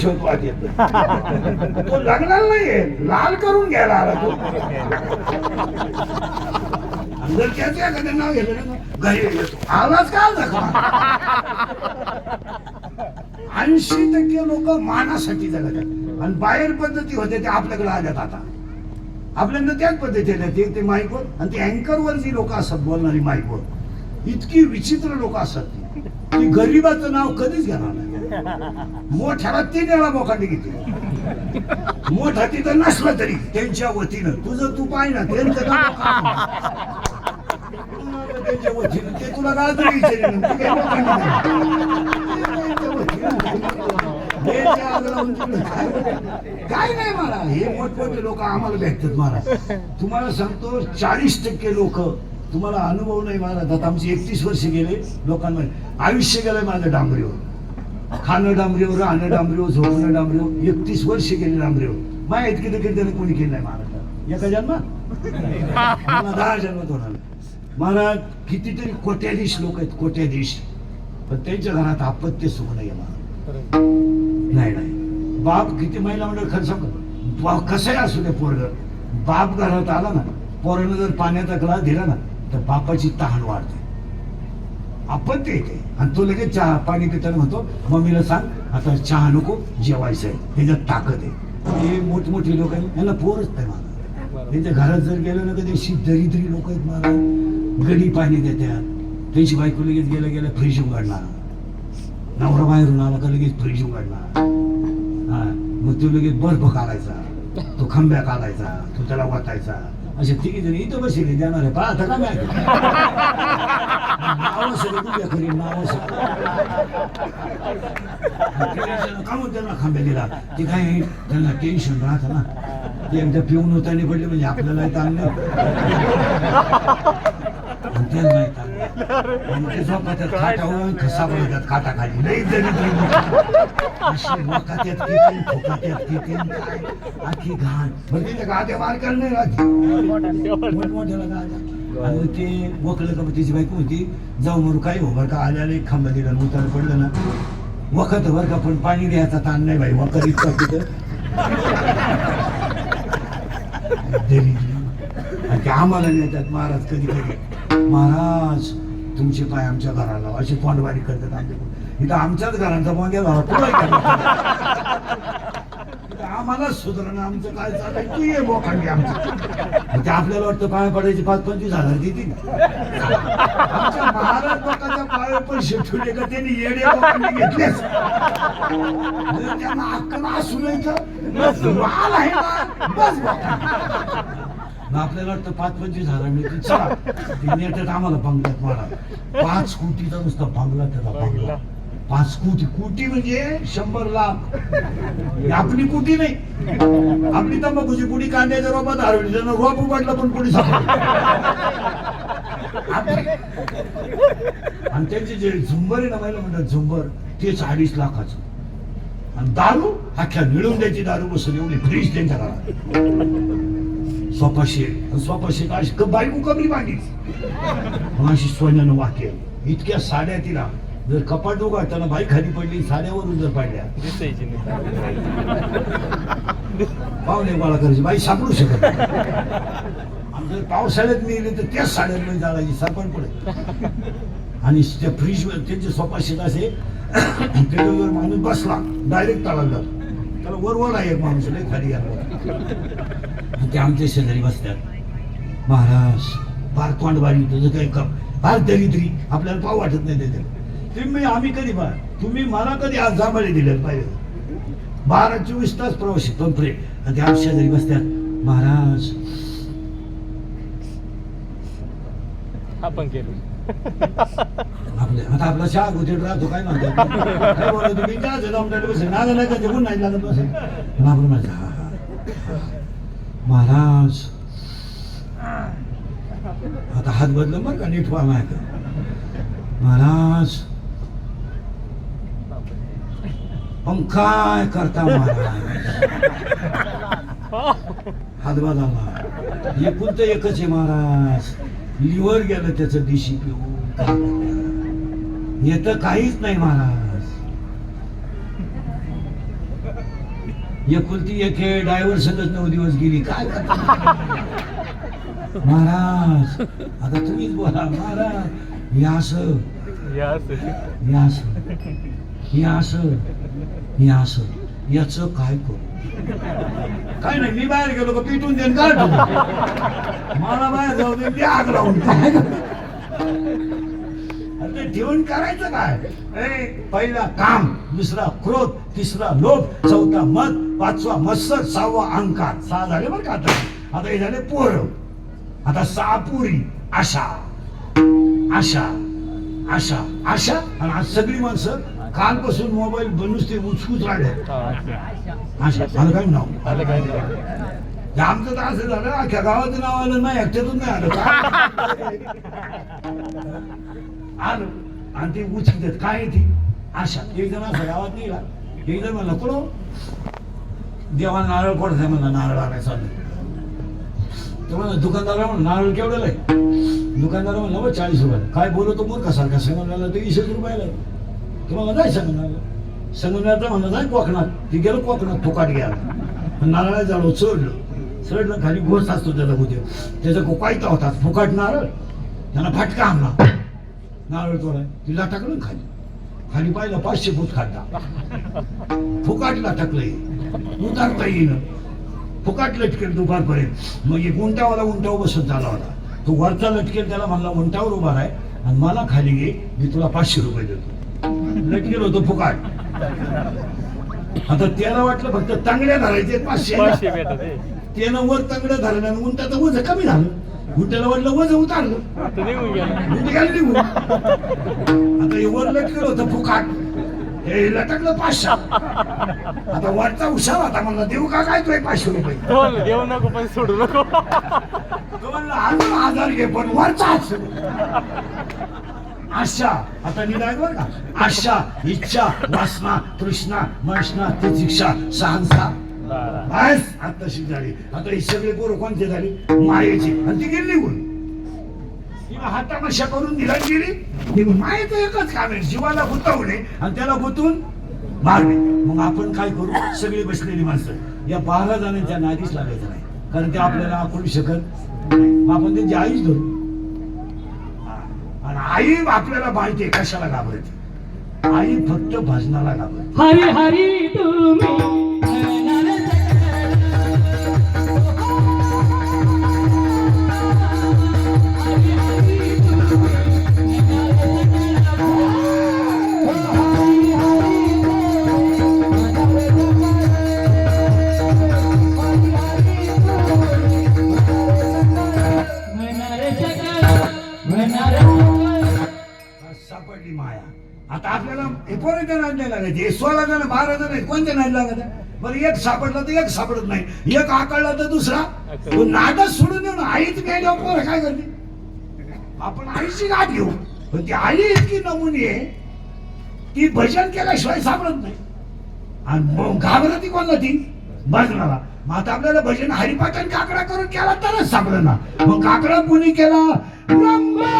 शोधवाद येत तो लग्नाला नाहीये लाल करून घ्यायला आला तो. आणि जर त्याचं एखादं नाव घेतलं ना घरी येतो. आवाज का ऐंशी टक्के लोक मानासाठी जगत आणि बाहेर पद्धती होते ते आपल्याकडे आल्यात आता. आपल्याकडे त्याच पद्धतीने ते ते माईकवर. आणि ते अँकरवर जी लोक असतात बोलणारी माईकवर. इतकी विचित्र लोक असतात ती. गरीबाचं नाव कधीच घेणार नाही मोठ्याला तीन वेळा मोकांनी घेतली मोठा तिथं नसला तरी त्यांच्या वतीनं तुझं तू पाय ना त्यांचं त्यांच्या वतीनं ते तुला काय तरी विचारेल काय मोकांनी नाही. त्यांच्या वतीनं. त्यांच्या आग्रहावर तुला काय- काय नाही मला हे मोठमोठे लोक आम्हाला भेटतात मला तुम्हाला सांगतो चाळीस टक्के लोक तुम्हाला अनुभव नाही मला आता आमचे एकतीस वर्ष गेले लोकांमध्ये. आयुष्य गेलंय माझं डांबरीवर. खाणं डांबरीवर राहणं डांबरीवर झोपणं डांबरीवर. एकतीस वर्ष गेले डांबरीवर. माझ्या इतके तर कीर्तन कोणी केलं नाही महाराज एका जन्मात? मला दहा जन्मात होणार. महाराज कितीतरी कोट्याधीश लोक आहेत कोट्याधीश. पण त्यांच्या घरात अपत्य सुख नाही नाही नाही. बाप किती महिला मंडळ खर्च बाप कसंही असू दे पोरग. बाप घरात आला ना पोरानं जर पाण्याचा ग्लास दिला ना तर बापाची तहान वाढते. आपण ते येते. आणि तो लगेच चहा पाणी पिताना म्हणतो मम्मीला सांग आता चहा नको जेवायचं आहे. त्याच्यात ताकद आहे. हे मोठमोठी लोक आहेत यांना पोरच नाही मला त्यांच्या घरात जर गेलं ना कधी अशी दरिद्री लोक आहेत मला गडी पाणी देतात. त्यांची बायको लगेच गेल्या गेल्या फ्रीज उघडणार. नवरा बाहेरून आला का लगेच फ्रीज उघडणार. हा मग तो लगेच बर्फ काढायचा. तो खंब्या काढायचा. तो त्याला वाटायचा असे तिघी जण इथं बसले देणार आहे पाहता का मॅच नाव सगळं तुझ्या खरी नाव का मग त्यांना खांब्या दिला ते काय त्यांना टेन्शन राहतं ना ते एकदा पिऊन होताना पडले म्हणजे आपल्याला ताण नाही त्यांना ताण नाही. आणि ते म्हणजे झोपात्यात खाटावर खसा पडतात खाटाखाली लई दरिद्री आखी घाण. बरं तिथे गाद्या मार नाही राहते. मोठमोठ्याला गाद्या. आणि ते वकलं का मग तिची बायको होती जाऊ मरू काही हो बरं का आल्याला एक खांबा दिला आणि उतार पडलं ना. वखत बरं का पण पाणी द्यायचा ताण नाही भाई वखत इतका तिथं. आणि ते आम्हाला नेतात महाराज कधी कधी. महाराज तुमचे पाय आमच्या घराला अशी तोंडवारी करतात आमच्या इथं आमच्याच घरांचा मागे झाला तुला काय करणार? आम्हाला सुधारणं आमचं काय चाललंय? तू ये बोखांडी आमचं ते आपल्याला वाटतं पाय पडायचे पाच पंचवीस हजार देतील. आमच्या महाराज लोकांच्या पाय पैसे ठेवले का त्यांनी येडे बोखांडी घेतलेच म्हणजे त्यांना अक्कल असू नये तर माल बस बोखांडी. मग आपल्याला वाटतं पाच पंचवीस हजार मिळतील चला. नेटात आम्हाला बंगल्यात मारा. पाच कोटीचा नुसता बंगला त्याचा बंगला पाच कोटी. कोटी म्हणजे शंभर लाख. आपली कोटी नाही. आपली तंबाखूची पुडी कांद्याच्या रोपात हरवली त्यानं रोप उघडला पण पुढे आणि त्यांचे जे झुंबर आहे ना महिला म्हणतात झुंबर तेच अडीच लाखाचं. आणि दारू अख्ख्या मिळून द्यायची दारू बसून एवढी फ्रीज त्यांच्या घरात. स्वपाशी स्वपाशी अशी क- बायको कमी मग अशी सोन्यानं वाक्य इतक्या साड्या तिला. जर कपाट उघडताना बाई खाली पडली साड्यावरून जर पडल्या. पाहुणे गोळा करायची बाई सापडू शकत जर पावसाळ्यात मिळली तर त्याच साड्यांमध्ये जाळायची सरपण पडे आणि त्या फ्रीज त्यांचे सोपाशीत असे माणूस बसला डायरेक्ट तळाला त्याला वर आहे एक माणूस लय खाली गेला. ते आमच्या शेजारी बसतात. महाराज फार तोंडबारी तुझं काही कप फार दरिद्री आपल्याला पाव वाटत नाही त्याच्यात. तुम्ही आम्ही कधी पा तुम्ही मला कधी आज जांभळे दिले पाहिजे? बारा चोवीस तास प्रवास पण प्रे आणि ते आमच्या शेजारी बसतात. महाराज आपण केलं आपले आता आपला चहा गुजर राहतो काय म्हणतो? काय बोलतो तुम्ही? झालं? बसेल नाग नाही का? जेवण नाही लागत बसेल पण आपण म्हणतो हा हा महाराज आता हात बदलून बरं का नीट व्हा महाराज पण काय करता महाराज. हात बदलला एकूण तर एकच आहे महाराज. लिव्हर गेलं त्याचं दिशी पिऊन. येतं काहीच नाही महाराज. एकुलती एक हे ड्रायव्हर सगळं नऊ दिवस गेली. काय? महाराज आता तुम्हीच बोला. महाराज असं. या असं. असं. हे असं. हे असं. याच काय करू? काय नाही मी बाहेर गेलो का पिटून देईन काय मला बाहेर जाऊ दे मी आग लावून काय ते ठेवून करायचं काय? पहिला काम दुसरा क्रोध तिसरा लोभ चौथा मत पाचवा मत्सर सहावा अंकार सहा झाले बरं का आता? आता हे झाले पोर. आता सहा पुरी. आशा. आशा. आशा. आशा. आणि आज सगळी माणसं कालपासून मोबाईल नुसते उचकूच राहिले. हा, नाव? आलं काय नाही. हे आमचं तर असं झालं अख्ख्या गावाचं नाव आलं नाही एकट्यातून नाही आलं? आलं. आणि ते उचकतात. काय ती? आशा एक जण असं गावात निघाला एक जण म्हणला कुठं देवा नारळ पडत म्हणला नारळ आणायला चाललं तो म्हणला दुकानदारा म्हणून नारळ केवढ्याला आहे? दुकानदार म्हणला चाळीस रुपयाला. काय बोलतो मूर्खासारखा? संगमनाला ते वीसच रुपयाला तुम्हाला काय सांगणार? संगमनाला म्हणलं नाही कोकणात. ते गेलं कोकणात फुकाट घ्यायला. नारळा जाळो चढलं. चढलं खाली घोस असतो त्याला उद्या त्याचा कोकायता होता. फुकाट नारळ. त्याला फाटका आणला. नारळ तोडाय तिला टाकलं खाली. खाली पाहिलं पाचशे फूट खाड्डा फुकाटला टाकलंय. उतारता येईन. फुकाट लटकेल दुपारपर्यंत. मग एक उंटावाला उंटाव बसत झाला होता. तो वरचा लटकेल त्याला म्हणला उंटावर उभा आहे आणि मला खाली घे. मी तुला पाचशे रुपये देतो. लटकेल होतो फुकाट आता त्याला वाटलं फक्त तांगड्या धरायचे पाचशे. त्यानं वर तांगड्या धरल्या उंटाचं वज कमी झालं. उंटाला वाटलं वज उतारलं. आता गेला. उंट गेलं निघून. आता हे वर लटकेल होतं फुकाट हे लटकलं पाचशे. आता वरचा हुशार होता म्हणला देऊ का काय तुझे पाचशे रुपये? देऊ नको पण सोडू नको. तो म्हणला हजार घे पण वरचाच आशा. आता निघाय बरं का? आशा इच्छा वासना तृष्णा मशना तितिक्षा सहनसा बस आता शिक झाली. आता ही सगळे पोरं कोणते झाली? मायेची. आणि ती गेली निघून. तिला हातामशा करून दिला गेली. निघून मायेचं एकच काम आहे. जीवाला गुंतवणे आणि त्याला गुंतून मारणे. मग आपण काय करू? सगळी बसलेली माणसं. या बारा जणांच्या नादीच लागायचं नाही. कारण ते आपल्याला आपण शकत आपण त्यांची आईच धरू. आई आपल्याला बाळते कशाला घाबरते? आई फक्त भजनाला घाबरते. हरी हरी तुम्ही. पोरांच्या नाद नाही? लागायचे हे सोळा जण बारा जण आहेत कोणत्या नाद लागत? बरं एक सापडला तर एक सापडत नाही. एक आकळला तर दुसरा. तो नादच सोडून देऊन आईच काय पोरं काय करते? आपण आईची गाठ घेऊ. पण ती आई इतकी नमुनी आहे ती भजन केल्याशिवाय सापडत नाही. आणि मग घाबरती कोणला ती? भजनाला मग आता आपल्याला भजन हरिपाठन काकडा करून केला तरच सापडलं मग काकडा कोणी केला? ब्रह्मा